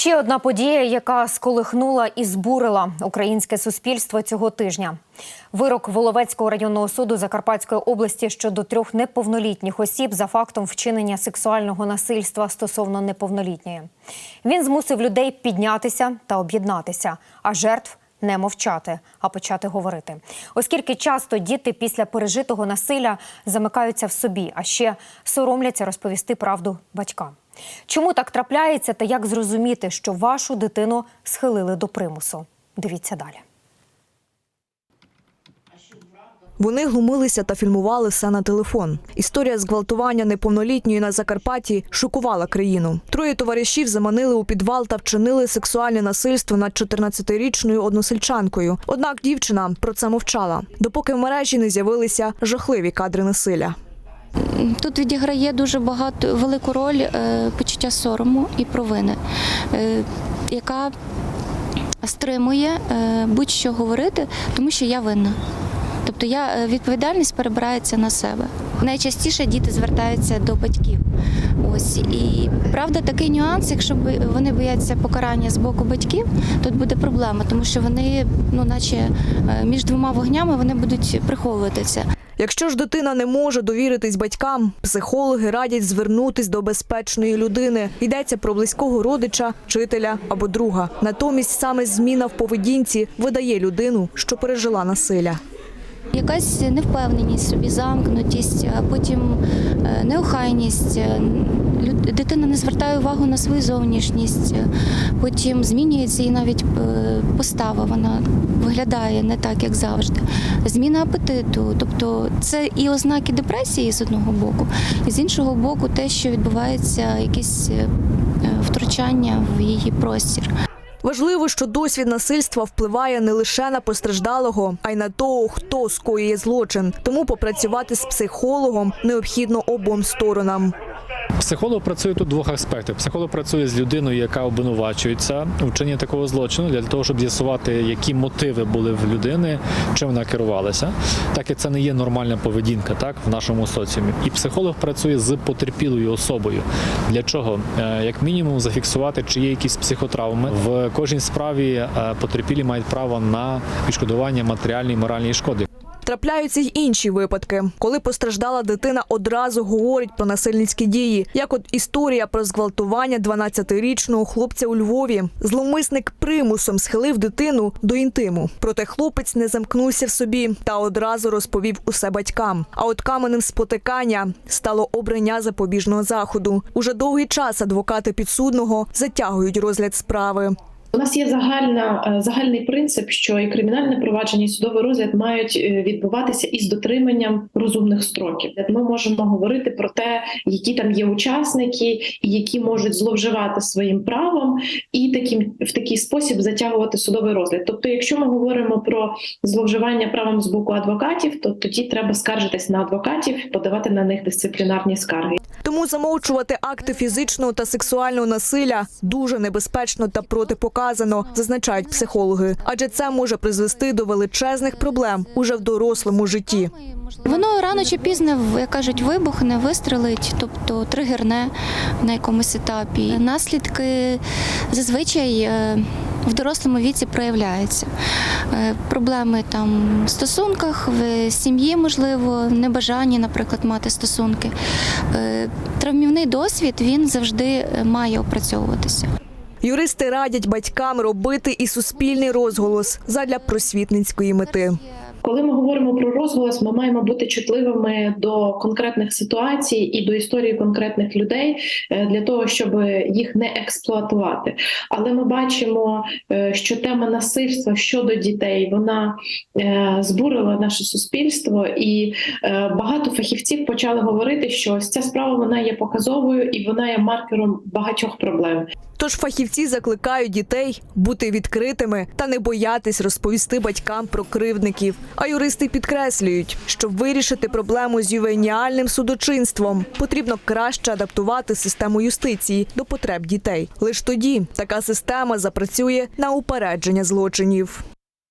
Ще одна подія, яка сколихнула і збурила українське суспільство цього тижня. Вирок Воловецького районного суду Закарпатської області щодо трьох неповнолітніх осіб за фактом вчинення сексуального насильства стосовно неповнолітньої. Він змусив людей піднятися та об'єднатися, а жертв не мовчати, а почати говорити. Оскільки часто діти після пережитого насилля замикаються в собі, а ще соромляться розповісти правду батькам. Чому так трапляється та як зрозуміти, що вашу дитину схилили до примусу? Дивіться далі. Вони глумилися та фільмували все на телефон. Історія зґвалтування неповнолітньої на Закарпатті шокувала країну. Троє товаришів заманили у підвал та вчинили сексуальне насильство над 14-річною односельчанкою. Однак дівчина про це мовчала, допоки в мережі не з'явилися жахливі кадри насилля. Тут відіграє дуже багато велику роль е, почуття сорому і провини, е, яка стримує е, будь-що говорити, тому що я винна. Тобто я відповідальність перебирається на себе. Найчастіше діти звертаються до батьків. Ось і правда, такий нюанс, якщо вони бояться покарання з боку батьків, тут буде проблема, тому що вони, ну наче між двома вогнями, вони будуть приховувати це. Якщо ж дитина не може довіритись батькам, психологи радять звернутись до безпечної людини. Йдеться про близького родича, вчителя або друга. Натомість саме зміна в поведінці видає людину, що пережила насилля. Якась невпевненість собі, замкнутість, а потім е, неохайність. е, Дитина не звертає увагу на свою зовнішність, е, потім змінюється і навіть постава. Вона виглядає не так, як завжди. Зміна апетиту. Тобто це і ознаки депресії з одного боку, і з іншого боку, те, що відбувається якесь е, втручання в її простір. Важливо, що досвід насильства впливає не лише на постраждалого, а й на того, хто скоює злочин. Тому попрацювати з психологом необхідно обом сторонам. Психолог працює тут двох аспектах. Психолог працює з людиною, яка обвинувачується у вчиненні такого злочину, для того, щоб з'ясувати, які мотиви були в людини, чим вона керувалася. Так як це не є нормальна поведінка, так в нашому соціумі. І психолог працює з потерпілою особою. Для чого? Е, Як мінімум, зафіксувати, чи є якісь психотравми. В кожній справі е, потерпілі мають право на відшкодування матеріальної і моральної шкоди. Трапляються й інші випадки, коли постраждала дитина одразу говорить про насильницькі дії, як от історія про зґвалтування 12-річного хлопця у Львові. Зловмисник примусом схилив дитину до інтиму. Проте хлопець не замкнувся в собі та одразу розповів усе батькам. А от каменем спотикання стало обрання запобіжного заходу. Уже довгий час адвокати підсудного затягують розгляд справи. У нас є загальна е, загальний принцип, що і кримінальне провадження, і судовий розгляд мають е, відбуватися із дотриманням розумних строків. Ми можемо говорити про те, які там є учасники, і які можуть зловживати своїм правом, і таким в такий спосіб затягувати судовий розгляд. Тобто, якщо ми говоримо про зловживання правом з боку адвокатів, то тоді треба скаржитись на адвокатів, подавати на них дисциплінарні скарги. Тому замовчувати акти фізичного та сексуального насилля дуже небезпечно та протипоказано, зазначають психологи, адже це може призвести до величезних проблем уже в дорослому житті. Воно рано чи пізно, як кажуть, вибухне, вистрелить, тобто тригерне на якомусь етапі. Наслідки зазвичай е, в дорослому віці проявляються. Е, Проблеми там в стосунках, в сім'ї, можливо, небажання, наприклад, мати стосунки. Е, Травмівний досвід він завжди має опрацьовуватися. Юристи радять батькам робити і суспільний розголос задля просвітницької мети. Коли ми говоримо про розголос, ми маємо бути чутливими до конкретних ситуацій і до історії конкретних людей е, для того, щоб їх не експлуатувати. Але ми бачимо, е, що тема насильства щодо дітей вона е, збурила наше суспільство, і багато фахівців почали говорити, що ось ця справа вона є показовою і вона є маркером багатьох проблем. Тож фахівці закликають дітей бути відкритими та не боятись розповісти батькам про кривдників. А юристи підкреслюють, щоб вирішити проблему з ювеніальним судочинством, потрібно краще адаптувати систему юстиції до потреб дітей. Лиш тоді така система запрацює на упередження злочинів.